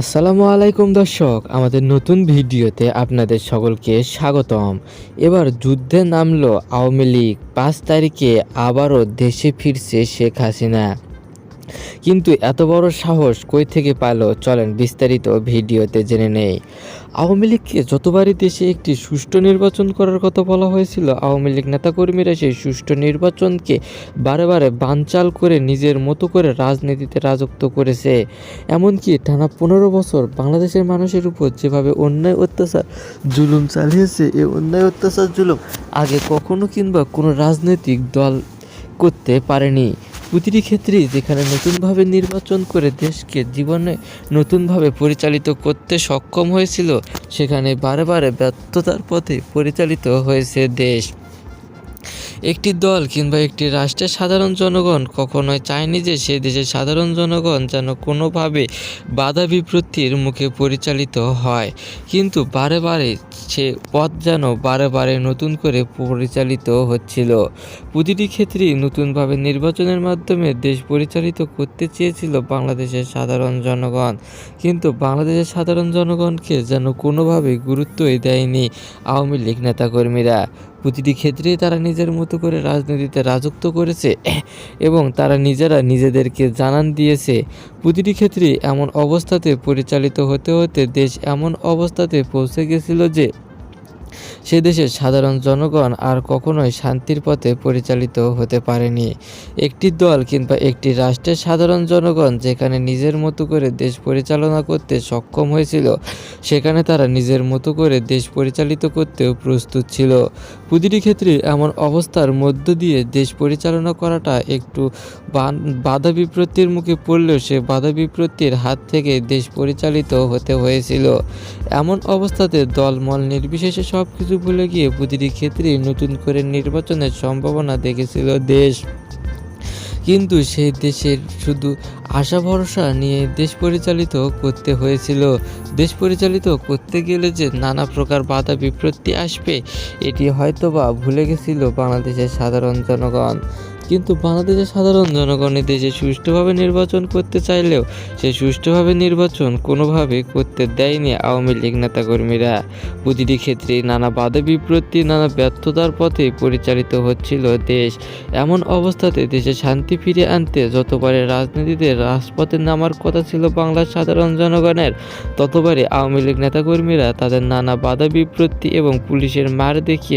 আসসালামু আলাইকুম দর্শক, আমাদের নতুন ভিডিওতে আপনাদের সকলকে স্বাগতম। এবার যুদ্ধে নামলো আওয়ামী লীগ, পাঁচ তারিখে আবারও দেশে ফিরছে শেখ হাসিনা। কিন্তু এত বড় সাহস কই থেকে পালো? চলেন বিস্তারিত ভিডিওতে জেনে নেই। আওয়ামী লীগকে যতবারই দেশে একটি সুষ্ঠু নির্বাচন করার কথা বলা হয়েছিল, আওয়ামী লীগ নেতাকর্মীরা সেই সুষ্ঠু নির্বাচনকে বারে বারে বানচাল করে নিজের মতো করে রাজনীতিতে রাজত্ব করেছে। এমনকি টানা পনেরো বছর বাংলাদেশের মানুষের উপর যেভাবে অন্যায় অত্যাচার, জুলুম চালিয়েছে এই অন্যায় অত্যাচার, জুলুম আগে কখনো কিংবা কোনো রাজনৈতিক দল করতে পারেনি। প্রতিটি ক্ষেত্রেই যেখানে নতুনভাবে নির্বাচন করে দেশকে জীবনে নতুনভাবে পরিচালিত করতে সক্ষম হয়েছিল, সেখানে বারে বারে ব্যর্থতার পথে পরিচালিত হয়েছে দেশ। একটি দল কিংবা একটি রাষ্ট্রের সাধারণ জনগণ কখনোই চায়নি যে সে দেশের সাধারণ জনগণ যেন কোনোভাবে বাধা বিপত্তির মুখে পরিচালিত হয়। কিন্তু বারে বারে সে পথ যেন বারে বারে নতুন করে পরিচালিত হচ্ছিল। প্রতিটি ক্ষেত্রেই নতুনভাবে নির্বাচনের মাধ্যমে দেশ পরিচালিত করতে চেয়েছিল বাংলাদেশের সাধারণ জনগণ। কিন্তু বাংলাদেশের সাধারণ জনগণকে যেন কোনোভাবেই গুরুত্বই দেয়নি আওয়ামী লীগ নেতাকর্মীরা। প্রতিটি ক্ষেত্রেই তারা নিজের মতো করে রাজনীতিতে রাজত্ব করেছে, এবং তারা নিজেরা নিজেদেরকে জানান দিয়েছে। প্রতিটি ক্ষেত্রে এমন অবস্থাতে পরিচালিত হতে হতে দেশ এমন অবস্থাতে পৌঁছে গেছিল যে সে দেশের সাধারণ জনগণ আর কখনোই শান্তির পথে পরিচালিত হতে পারেনি। একটি দল কিংবা একটি রাষ্ট্রের সাধারণ জনগণ যেখানে নিজের মতো করে দেশ পরিচালনা করতে সক্ষম হয়েছিল, সেখানে তারা নিজের মতো করে দেশ পরিচালিত করতেও প্রস্তুত ছিল। প্রতিটি ক্ষেত্রে এমন অবস্থার মধ্য দিয়ে দেশ পরিচালনা করাটা একটু বাধা বিপত্তির মুখে পড়লেও সে বাধা বিপত্তির হাত থেকে দেশ পরিচালিত হতে হয়েছিল। এমন অবস্থাতে দলমল নির্বিশেষে সব কিছু ভুলে গিয়ে প্রতিটি ক্ষেত্রে নতুন করে নির্বাচনের সম্ভাবনা দেখেছিল দেশ। কিন্তু সেই দেশের শুধু আশা ভরসা নিয়ে দেশ পরিচালিত করতে হয়েছিল। দেশ পরিচালিত করতে গেলে যে নানা প্রকার বাধা বিপত্তি আসবে, এটি হয়তোবা ভুলে গেছিল বাংলাদেশের সাধারণ জনগণ। কিন্তু বাংলাদেশের সাধারণ জনগণ দেশে সুষ্ঠুভাবে নির্বাচন করতে চাইলেও সে সুষ্ঠুভাবে নির্বাচন কোনোভাবে করতে দেয়নি আওয়ামী লীগ নেতাকর্মীরা। প্রতিটি ক্ষেত্রে নানা বাধা বিপত্তি, নানা ব্যর্থতার পথে পরিচালিত হচ্ছিল দেশ। এমন অবস্থাতে দেশে শান্তি ফিরে আনতে যতবারে রাজনীতিতে রাজপথে নামার কথা ছিল বাংলার সাধারণ জনগণের ততবারে আওয়ামী লীগ নেতাকর্মীরা তাদের নানা বাধা বিপত্তি এবং পুলিশের মার দেখিয়ে